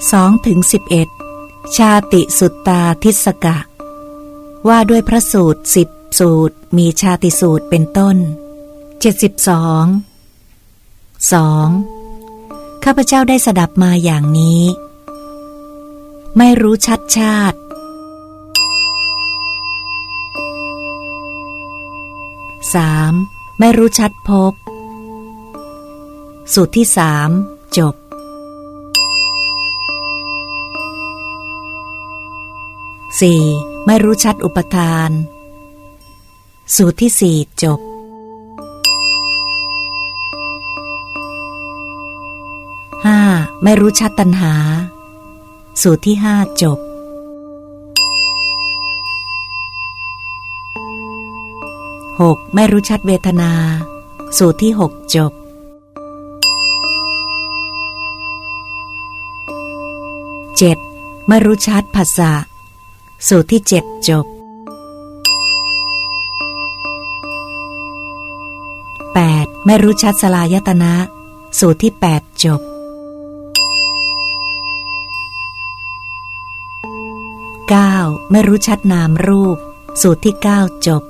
2ถึง11 ชาติสุตตาทิสกะ ว่าด้วยพระสูตรสิบสูตรมีชาติสูตรเป็นต้น 72 2. ข้าพเจ้าได้สดับมาอย่างนี้ ไม่รู้ชัดชาติ 3. ไม่รู้ชัดพบ สูตรที่สามจบ 4. ไม่รู้ชัดอุปทาน สูตรที่สี่จบ 5. ไม่รู้ชัดตัณหา สูตรที่ห้าจบ 6. ไม่รู้ชัดเวทนา สูตรที่หกจบ 7. ไม่รู้ชัดภาษา สูตรที่เจ็ดจบ 8. ไม่รู้ชัดสลายตนะ สูตรที่ 8 จบ 9. ไม่รู้ชัดนามรูป สูตรที่ 9 จบ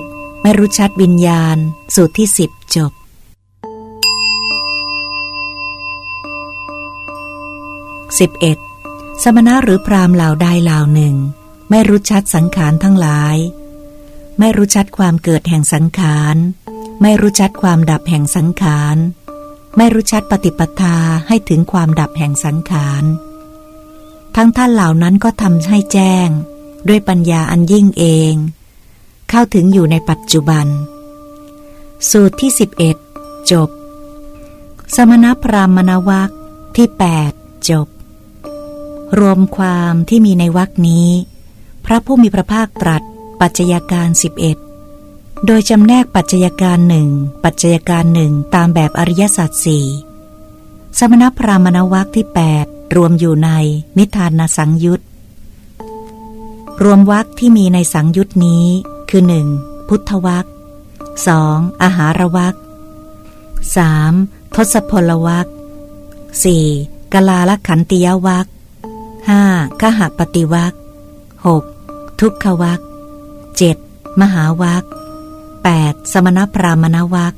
10. ไม่รู้ชัดวิญญาณ สูตรที่ 10 จบ 11. สมณะหรือพรามเหล่าใดเหล่าหนึ่ง ไม่รู้ชัดสังขารทั้งหลาย ไม่รู้ชัดความเกิดแห่งสังขาร ไม่รู้ชัดความดับแห่งสังขาร ไม่รู้ชัดปฏิปทาให้ถึงความดับแห่งสังขาร ทั้งท่านเหล่านั้นก็ทำให้แจ้ง ด้วยปัญญาอันยิ่งเอง เข้าถึงอยู่ในปัจจุบัน สูตรที่ 11 จบ สมณพราหมณวักที่ 8 จบ รวมความที่มีในวรคนี้ พระผู้มีพระภาคตรัสปัจจัยการ 11 โดยจำแนกปัจจัยการหนึ่งปัจจัยการหนึ่งตามแบบอริยสัจสี่สมณพราหมณวักที่ 8 รวมอยู่ในนิทานสังยุตรวมวักที่มีในสังยุตนี้ คือ 1. พุทธวัก 2. อาหารวัก 3. ทศพลวัก 4. กลาลขันติยวัก 5. ขหปฏิวัก 6. ทุกขวัก 7. มหาวัก 8. สมณพราหมณวัก